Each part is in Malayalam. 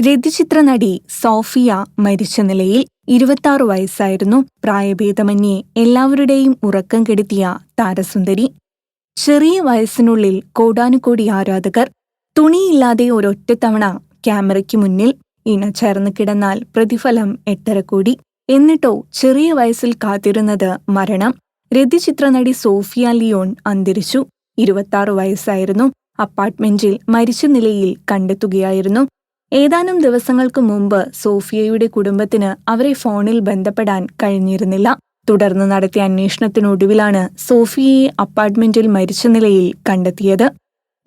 രതിചിത്ര നടി സോഫിയ മരിച്ച നിലയിൽ ഇരുപത്താറ് വയസ്സായിരുന്നു. പ്രായഭേദമന്യേ എല്ലാവരുടെയും ഉറക്കം കെടുത്തിയ താരസുന്ദരി. ചെറിയ വയസ്സിനുള്ളിൽ കോടാനുകോടി ആരാധകർ തുണിയില്ലാതെ ഒരൊറ്റത്തവണ ക്യാമറയ്ക്ക് മുന്നിൽ ഇണചേർന്ന് കിടന്നാൽ പ്രതിഫലം എട്ടര കോടി. എന്നിട്ടോ ചെറിയ വയസ്സിൽ കാത്തിരുന്നത് മരണം രതിചിത്ര നടി സോഫിയ ലിയോൺ അന്തരിച്ചു. ഇരുപത്താറ് വയസ്സായിരുന്നു. അപ്പാർട്ട്മെന്റിൽ മരിച്ച നിലയിൽ കണ്ടെത്തുകയായിരുന്നു. ഏതാനും ദിവസങ്ങൾക്കു മുമ്പ് സോഫിയയുടെ കുടുംബത്തിന് അവരെ ഫോണിൽ ബന്ധപ്പെടാൻ കഴിഞ്ഞിരുന്നില്ല. തുടർന്ന് നടത്തിയ അന്വേഷണത്തിനൊടുവിലാണ് സോഫിയയെ അപ്പാർട്ട്മെന്റിൽ മരിച്ച നിലയിൽ കണ്ടെത്തിയത്.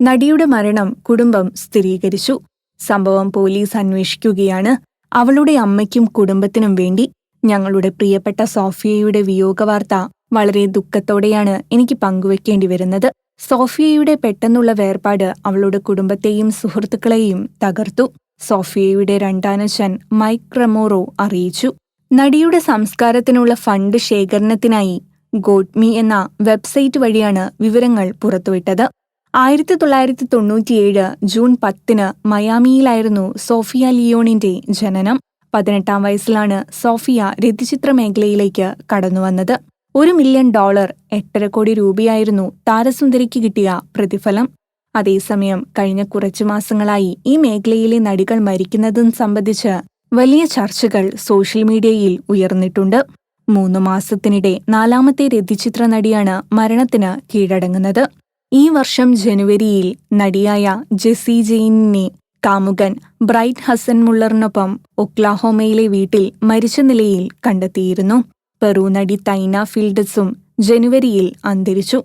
നടിയുടെ മരണം കുടുംബം സ്ഥിരീകരിച്ചു. സംഭവം പോലീസ് അന്വേഷിക്കുകയാണ്. അവളുടെ അമ്മയ്ക്കും കുടുംബത്തിനും വേണ്ടി. ഞങ്ങളുടെ പ്രിയപ്പെട്ട സോഫിയയുടെ വിയോഗവാർത്ത വളരെ ദുഃഖത്തോടെയാണ് എനിക്ക് പങ്കുവെക്കേണ്ടി വരുന്നത്. സോഫിയയുടെ പെട്ടെന്നുള്ള വേർപാട് അവളുടെ കുടുംബത്തെയും സുഹൃത്തുക്കളെയും തകർത്തു. സോഫിയയുടെ രണ്ടാനച്ഛൻ മൈക്ക് റമോറോ അറിയിച്ചു. നടിയുടെ സംസ്കാരത്തിനുള്ള ഫണ്ട് ശേഖരണത്തിനായി ഗോഡ്മി എന്ന വെബ്സൈറ്റ് വഴിയാണ് വിവരങ്ങൾ പുറത്തുവിട്ടത്. ആയിരത്തി തൊള്ളായിരത്തി തൊണ്ണൂറ്റിയേഴ് ജൂൺ പത്തിന് മയാമിയിലായിരുന്നു സോഫിയ ലിയോണിന്റെ ജനനം. പതിനെട്ടാം വയസ്സിലാണ് സോഫിയ രതിചിത്ര മേഖലയിലേക്ക് കടന്നുവന്നത് ഒരു മില്യൺ ഡോളർ എട്ടര കോടി രൂപയായിരുന്നു താരസുന്ദരിക്ക് കിട്ടിയ പ്രതിഫലം. അതേസമയം കഴിഞ്ഞ കുറച്ചു മാസങ്ങളായി ഈ മേഖലയിലെ നടികൾ മരിക്കുന്നതും സംബന്ധിച്ച് വലിയ ചർച്ചകൾ സോഷ്യൽ മീഡിയയിൽ ഉയർന്നിട്ടുണ്ട്. മൂന്ന് മാസത്തിനിടെ നാലാമത്തെ രതിചിത്ര നടിയാണ് മരണത്തിന് കീഴടങ്ങുന്നത്. ഈ വർഷം ജനുവരിയിൽ നടിയായ ജെസി ജെയിനിനെ കാമുകൻ ബ്രൈറ്റ് ഹസൻ മുള്ളറിനൊപ്പം ഒക്ലാഹോമയിലെ വീട്ടിൽ മരിച്ച നിലയിൽ കണ്ടെത്തിയിരുന്നു. പെറു നടി തൈന ഫീൽഡസും ജനുവരിയിൽ അന്തരിച്ചു.